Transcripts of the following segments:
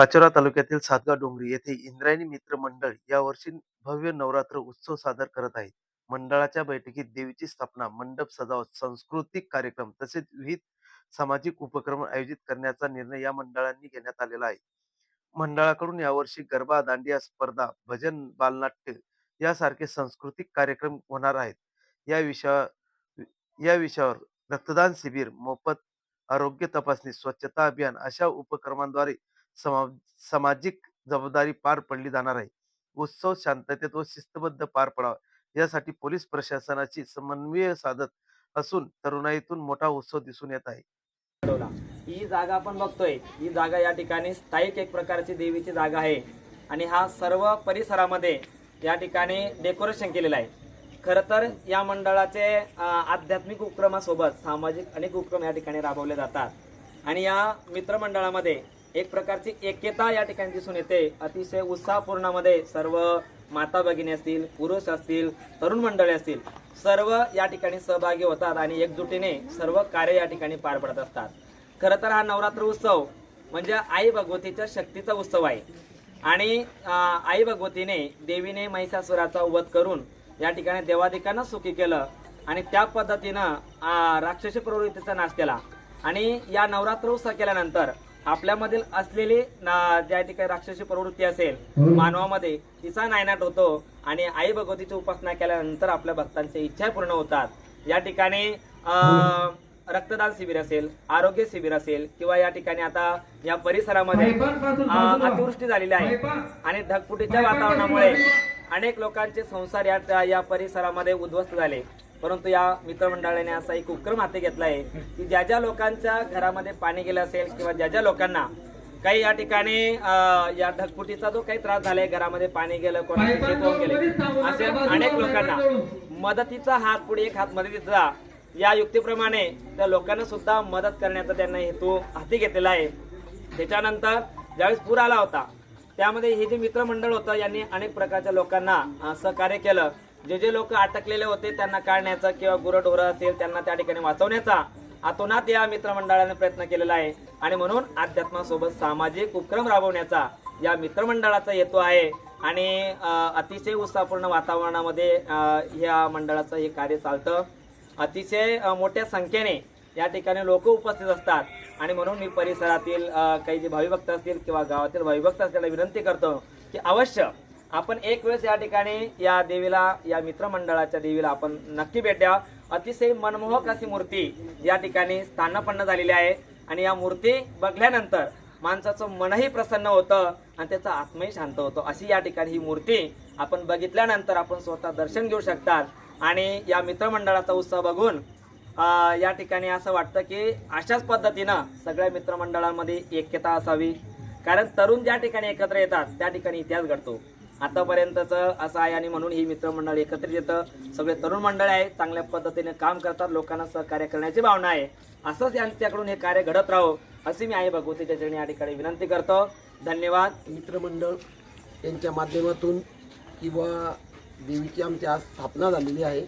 पाचोरा तालुक्यातील सातगाव डोंगरी येथे इंद्रायणी मित्र मंडळ यावर्षी भव्य नवरात्र उत्सव सादर करत आहे मंडळाच्या बैठकीत देवीची स्थापना मंडप सजावट सांस्कृतिक कार्यक्रम तसेच विविध सामाजिक उपक्रम आयोजित करण्याचा निर्णय या मंडळांनी घेण्यात आलेला आहे. मंडळाकडून यावर्षी गरबा दांडिया स्पर्धा भजन बालनाट्य यासारखे सांस्कृतिक कार्यक्रम होणार आहेत. या विषया या विषयावर रक्तदान शिबिर मोफत आरोग्य तपासणी स्वच्छता अभियान अशा उपक्रमांद्वारे समा सामाजिक जबाबदारी पार पडली जाणार आहे. उत्सव शांततेत व शिस्तबद्ध पार पडावा यासाठी पोलीस प्रशासनाची समन्वय साधत असून तरुणाईतून मोठा उत्सव दिसून येत आहे. ही जागा आपण बघतोय. ही जागा या ठिकाणी स्थायिक एक प्रकारची देवीची जागा आहे. आणि हा सर्व परिसरामध्ये या ठिकाणी डेकोरेशन केलेलं आहे. खरं तर या मंडळाचे आध्यात्मिक उपक्रमासोबत सामाजिक अनेक उपक्रम या ठिकाणी राबवले जातात. आणि या मित्रमंडळामध्ये एक प्रकारची एकता या ठिकाणी दिसून येते. अतिशय उत्साहपूर्णामध्ये सर्व माता भगिनी असतील पुरुष असतील तरुण मंडळी असतील सर्व या ठिकाणी सहभागी होतात आणि एकजुटीने सर्व कार्य या ठिकाणी पार पडत असतात. खरं तर हा नवरात्र उत्सव म्हणजे आई भगवतीच्या शक्तीचा उत्सव आहे. आणि आई भगवतीने देवीने महिषासुराचा वध करून या ठिकाणी देवादिकांना सुखी केलं आणि त्या पद्धतीनं राक्षसी प्रवृत्तीचा नाश केला. आणि या नवरात्र उत्सव केल्यानंतर आपल्यामधील असलेली न- ज्या ठिकाणी राक्षसी प्रवृत्ती असेल मानवामध्ये तिचा नायनाट होतो आणि आई भगवतीची उपासना केल्यानंतर आपल्या भक्तांच्या इच्छा पूर्ण होतात. या ठिकाणी अं, रक्तदान शिबिर असेल आरोग्य शिबिर असेल किंवा या ठिकाणी आता या परिसरामध्ये अतिवृष्टी झालेली आहे. आणि ढगफुटीच्या वातावरणामुळे अनेक लोकांचे संसार या या परिसरामध्ये उद्ध्वस्त झाले. परंतु या मित्रमंडळाने असा एक उपक्रम हाती घेतला आहे की ज्या ज्या लोकांच्या घरामध्ये पाणी गेलं असेल किंवा ज्या ज्या लोकांना काही या ठिकाणी या ढगफुटीचा जो काही त्रास झालाय घरामध्ये पाणी गेलं गेले असे अनेक लोकांना मदतीचा हात पुढे एक हात मदतीचा या युक्तीप्रमाणे त्या लोकांना सुद्धा मदत करण्याचा त्यांना हेतू हाती घेतलेला आहे. त्याच्यानंतर ज्यावेळेस पूर आला होता त्यामध्ये हे जे मित्रमंडळ होतं यांनी अनेक प्रकारच्या लोकांना सहकार्य केलं. जे जे लोक अटकलेले होते त्यांना काढण्याचा किंवा गुरढोरं असेल त्यांना त्या ठिकाणी वाचवण्याचा अतोनात या मित्रमंडळाने प्रयत्न केलेला आहे. आणि म्हणून अध्यात्मासोबत सामाजिक उपक्रम राबवण्याचा या मित्रमंडळाचा हेतू आहे. आणि अतिशय उत्साहपूर्ण वातावरणामध्ये या मंडळाचं हे कार्य चालतं. अतिशय मोठ्या संख्येने या ठिकाणी लोक उपस्थित असतात. आणि म्हणून मी परिसरातील काही जे भाविभक्त असतील किंवा गावातील भाविभक्त असतील विनंती करतो की अवश्य आपण एक वेळेस या ठिकाणी या देवीला या मित्रमंडळाच्या देवीला आपण नक्की भेट द्या. अतिशय मनमोहक अशी मूर्ती या ठिकाणी स्थानापन्न झालेली आहे. आणि या मूर्ती बघल्यानंतर माणसाचं मनही प्रसन्न होतं आणि त्याचा आत्मही शांत होतो. अशी या ठिकाणी ही मूर्ती आपण बघितल्यानंतर आपण स्वतः दर्शन घेऊ शकतात. आणि या मित्रमंडळाचा उत्सव बघून या ठिकाणी असं वाटतं की अशाच पद्धतीनं सगळ्या मित्रमंडळांमध्ये एकता असावी. कारण तरुण ज्या ठिकाणी एकत्र येतात त्या ठिकाणी इतिहास घडतो. आतापर्यंतचं असं आहे आणि म्हणून ही मित्रमंडळ एकत्रित येतं सगळे तरुण मंडळ आहे चांगल्या पद्धतीने काम करतात लोकांना सहकार्य करण्याची भावना आहे. असंच यांच्याकडून हे कार्य घडत राहो अशी मी आई भगवतीच्या चरणी या ठिकाणी विनंती करतो. धन्यवाद. मित्रमंडळ यांच्या माध्यमातून किंवा देवीची आमची आज स्थापना झालेली आहे.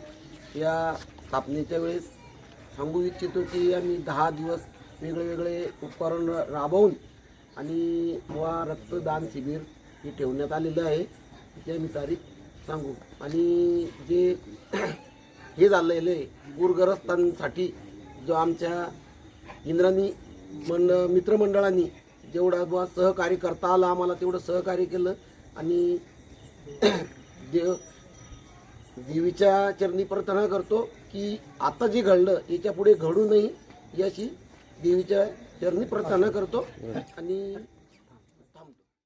या स्थापनेच्या वेळेस सांगू इच्छितो की आम्ही दहा दिवस वेगळे वेगळे उपकरण राबवून आणि वा रक्तदान शिबिर हे ठेवण्यात आलेलं आहे. ते आम्ही तारीख सांगू. आणि जे हे झालेलं आहे पूरग्रस्तांसाठी जो आमच्या इंद्रांनी मंड मित्रमंडळांनी जेवढा बुवा सहकार्य करता आलं आम्हाला तेवढं सहकार्य केलं. आणि देव देवीच्या चरणी प्रार्थना करतो की आता जे घडलं याच्यापुढे घडू नये याची देवीच्या चरणी प्रार्थना करतो. आणि